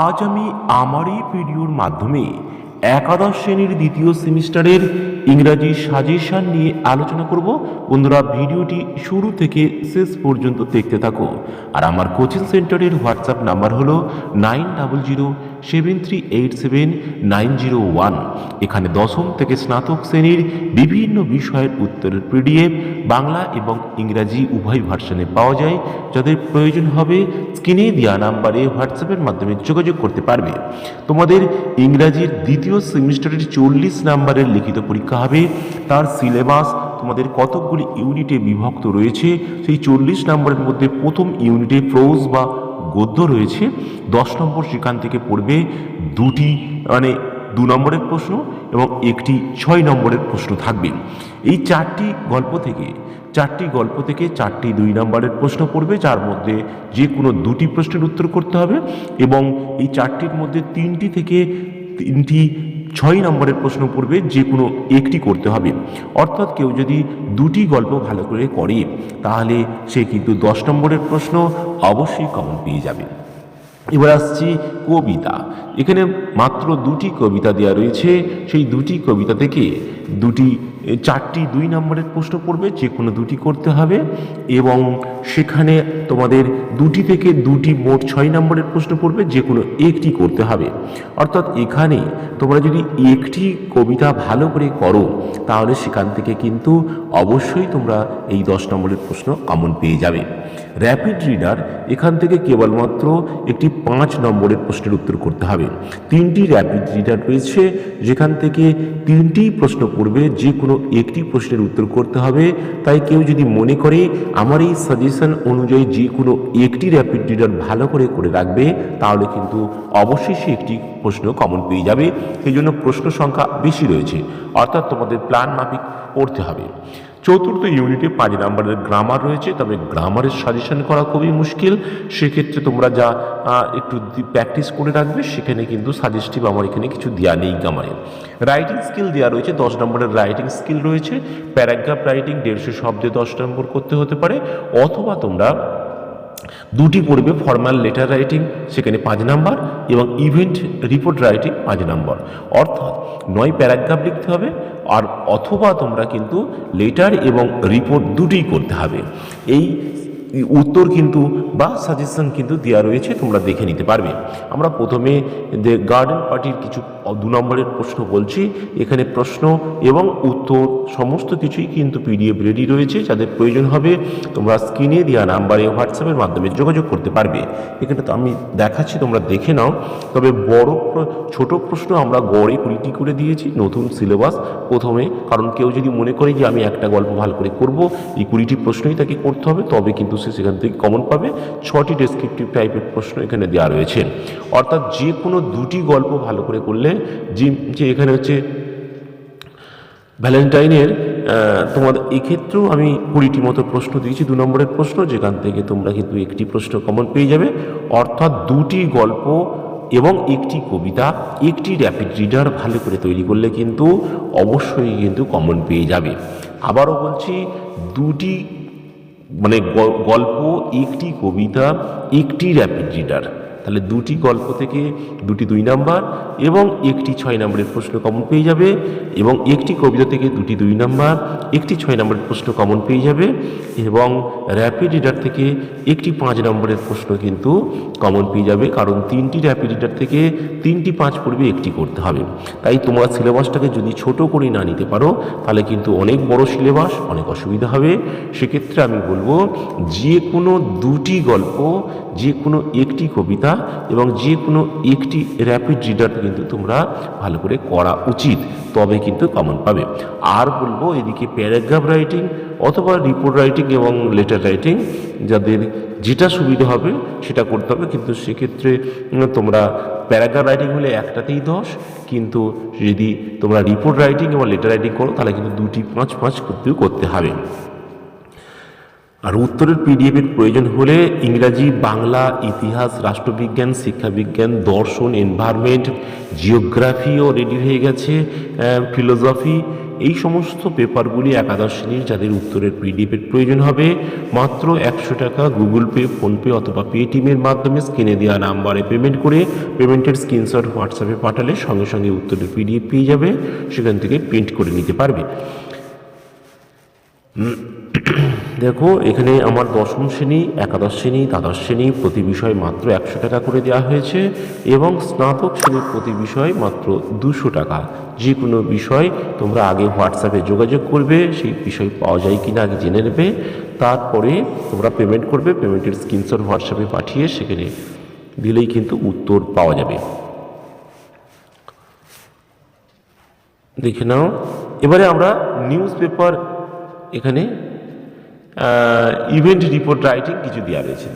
আজ আমি আমার এই ভিডিওর মাধ্যমে একাদশ শ্রেণির দ্বিতীয় সেমিস্টারের ইংরাজি সাজেশন নিয়ে আলোচনা করব। বন্ধুরা, ভিডিওটি শুরু থেকে শেষ পর্যন্ত দেখতে থাকো। আর আমার কোচিং সেন্টারের হোয়াটসঅ্যাপ নাম্বার হলো nine double zero seven three eight seven nine zero one. এখানে দশম থেকে স্নাতক শ্রেণির বিভিন্ন বিষয়ের উত্তরের পিডিএফ, বাংলা এবং ইংরাজি উভয় ভার্সনে পাওয়া যায়, যাদের প্রয়োজন হবে স্ক্রিনে দেওয়া নাম্বারে হোয়াটসঅ্যাপের মাধ্যমে যোগাযোগ করতে পারবে। তোমাদের ইংরাজির দ্বিতীয় সেমিস্টারের চল্লিশ নাম্বারের লিখিত পরীক্ষা হবে। তার সিলেবাস, তোমাদের কতকগুলি ইউনিটে বিভক্ত রয়েছে, সেই চল্লিশ নম্বরের মধ্যে প্রথম ইউনিটে প্রোজ বা গদ্য রয়েছে। দশ নম্বর সেখান থেকে পড়বে দুটি মানে দু নম্বরের প্রশ্ন এবং একটি ছয় নম্বরের প্রশ্ন থাকবে। এই চারটি গল্প থেকে, চারটি গল্প থেকে চারটি দুই নম্বরের প্রশ্ন পড়বে, যার মধ্যে যে কোনো দুটি প্রশ্নের উত্তর করতে হবে এবং এই চারটির মধ্যে তিনটি থেকে তিনটি ছয় নম্বরের প্রশ্ন পড়বে যে কোনো একটি করতে হবে। অর্থাৎ কেউ যদি দুটি গল্প ভালো করে করে, তাহলে সে কিন্তু দশ নম্বরের প্রশ্ন অবশ্যই কমন পেয়ে যাবে। এবার আসছি কবিতা। এখানে মাত্র দুটি কবিতা দেওয়া রয়েছে। সেই দুটি কবিতা থেকে দুটি চারটি দুই নম্বরের প্রশ্ন পড়বে। যে কোনো দুটি করতে হবে এবং সেখানে তোমাদের দুটি থেকে দুটি মোট ছয় নম্বরের প্রশ্ন পড়বে যে কোনো একটি করতে হবে। অর্থাৎ এখানে তোমরা যদি একটি কবিতা ভালো করে করো, তাহলে সেখান থেকে কিন্তু অবশ্যই তোমরা এই দশ নম্বরের প্রশ্ন কমন পেয়ে যাবে। র্যাপিড রিডার এখান থেকে কেবলমাত্র একটি পাঁচ নম্বরের প্রশ্নের উত্তর করতে হবে। তিনটি র্যাপিড রিডার রয়েছে, যেখান থেকে তিনটি প্রশ্ন পড়বে, যে কোনো একটি প্রশ্নের উত্তর করতে হবে। তাই কেউ যদি মনে করে, আমার এই সাজেশন অনুযায়ী যে কোনো একটি র্যাপিড রিডার ভালো করে করে রাখবে, তাহলে কিন্তু অবশ্যই সে একটি প্রশ্ন কমন পেয়ে যাবে। সেই জন্য প্রশ্ন সংখ্যা বেশি রয়েছে। অর্থাৎ তোমাদের প্ল্যান মাফিক পড়তে হবে। চতুর্থ ইউনিটে পাঁচ নাম্বারের গ্রামার রয়েছে, তবে গ্রামারের সাজেশন করা খুবই মুশকিল। সেক্ষেত্রে তোমরা যা একটু প্র্যাকটিস করে রাখবে, সেখানে কিন্তু সাজেস্টিভ আমার এখানে কিছু দেওয়া নেই গ্রামারে রাইটিং স্কিল দেওয়া রয়েছে, দশ নম্বরের রাইটিং স্কিল রয়েছে। প্যারাগ্রাফ রাইটিং দেড়শো শব্দে দশ নম্বর করতে হতে পারে, অথবা তোমরা দুটি পড়বে ফর্মাল লেটার রাইটিং সেখানে পাঁচ নাম্বার এবং ইভেন্ট রিপোর্ট রাইটিং পাঁচ নাম্বার। অর্থাৎ নয় প্যারাগ্রাফ লিখতে হবে আর অথবা তোমরা কিন্তু লেটার এবং রিপোর্ট দুটিই করতে হবে। এই উত্তর কিন্তু বা সাজেশন কিন্তু দেওয়া রয়েছে, তোমরা দেখে নিতে পারবে। আমরা প্রথমে গার্ডেন পার্টির কিছু দু নম্বরের প্রশ্ন বলছি। এখানে প্রশ্ন এবং উত্তর, সমস্ত কিছুই কিন্তু পিডিএফ রেডি রয়েছে, যাদের প্রয়োজন হবে তোমরা স্ক্রিনে দেওয়া নাম্বারে হোয়াটসঅ্যাপের মাধ্যমে যোগাযোগ করতে পারবে। এখানে তো আমি দেখাচ্ছি, তোমরা দেখে নাও। তবে বড় ছোট প্রশ্ন আমরা গড়ে কুড়িটি করে দিয়েছি, নতুন সিলেবাস প্রথমে। কারণ কেউ যদি মনে করে যে আমি একটা গল্প ভালো করে করব, এই কুড়িটি প্রশ্নই তাকে করতে হবে, তবে কিন্তু সে সেখান থেকে কমন পাবে। ছটি ডেসক্রিপটিভ টাইপের প্রশ্ন এখানে দেওয়া রয়েছে। অর্থাৎ যে কোনো দুটি গল্প ভালো করে করলে যে এখানে হচ্ছে ভ্যালেন্টাইনের তোমাদের এক্ষেত্রেও আমি কুড়িটি মতো প্রশ্ন দিয়েছি, দু নম্বরের প্রশ্ন, যেখান থেকে তোমরা কিন্তু একটি প্রশ্ন কমন পেয়ে যাবে। অর্থাৎ দুটি গল্প এবং একটি কবিতা, একটি র্যাপিড রিডার ভালো করে তৈরি করলে কিন্তু অবশ্যই কিন্তু কমন পেয়ে যাবে। আবারও বলছি, দুটি মানে গল্প একটি কবিতা একটি র্যাপিড রিডার তাহলে দুটি গল্প থেকে দুটি দুই নাম্বার এবং একটি ছয় নম্বরের প্রশ্ন কমন পেয়ে যাবে এবং একটি কবিতা থেকে দুটি দুই নাম্বার, একটি ছয় নম্বরের প্রশ্ন কমন পেয়ে যাবে এবং র্যাপিড রিডার থেকে একটি পাঁচ নম্বরের প্রশ্ন কিন্তু কমন পেয়ে যাবে কারণ তিনটি র্যাপিড রিডার থেকে তিনটি পাঁচ পড়বে একটি করতে হবে। তাই তোমার সিলেবাসটাকে যদি ছোট করে না নিতে পারো, তাহলে কিন্তু অনেক বড় সিলেবাস অনেক অসুবিধা হবে। সেক্ষেত্রে আমি বলব যে কোনো দুটি গল্প যে কোনো একটি কবিতা এবং যে কোনো একটি র্যাপিড রিডার কিন্তু তোমরা ভালো করে করা উচিত, তবে কিন্তু কমন পাবে। আর বলব এদিকে প্যারাগ্রাফ রাইটিং অথবা রিপোর্ট রাইটিং এবং লেটার রাইটিং যাদের যেটা সুবিধা হবে সেটা করতে হবে, কিন্তু সেক্ষেত্রে তোমরা প্যারাগ্রাফ রাইটিং হলে একটাতেই দশ কিন্তু যদি তোমরা রিপোর্ট রাইটিং এবং লেটার রাইটিং করো, তাহলে কিন্তু দুটি পাঁচ পাঁচ করতেও করতে হবে। আর উত্তরের পিডিএফের প্রয়োজন হলে ইংরাজি, বাংলা, ইতিহাস, রাষ্ট্রবিজ্ঞান, শিক্ষাবিজ্ঞান, দর্শন এনভায়রনমেন্ট জিওগ্রাফিও রেডি হয়ে গেছে ফিলোসফি এই সমস্ত পেপারগুলি একাদশ শ্রেণির যাদের উত্তরের পিডিএফের প্রয়োজন হবে, মাত্র একশো টাকা গুগল পে ফোনপে অথবা পেটিএমের মাধ্যমে স্ক্রিনে দেওয়া নাম্বারে পেমেন্ট করে পেমেন্টের স্ক্রিনশট হোয়াটসঅ্যাপে পাঠালে সঙ্গে সঙ্গে উত্তরের পিডিএফ পেয়ে যাবে, সেখান থেকে প্রিন্ট করে নিতে পারবে। দেখো, এখানে আমার দশম শ্রেণি, একাদশ শ্রেণি, দ্বাদশ শ্রেণি প্রতি বিষয় মাত্র একশো টাকা করে দেওয়া হয়েছে এবং স্নাতক শ্রেণির প্রতি বিষয় মাত্র দুশো টাকা। যে কোনো বিষয় তোমরা আগে হোয়াটসঅ্যাপে যোগাযোগ করবে, সেই বিষয় পাওয়া যায় কিনা আগে জেনে নেবে। তারপরে তোমরা পেমেন্ট করবে পেমেন্টের স্ক্রিনশট হোয়াটসঅ্যাপে পাঠিয়ে সেখানে দিলেই কিন্তু উত্তর পাওয়া যাবে। দেখে নাও। এবারে আমরা নিউজ পেপার এখানে ইভেন্ট রিপোর্ট রাইটিং কিছু দেওয়া রয়েছে।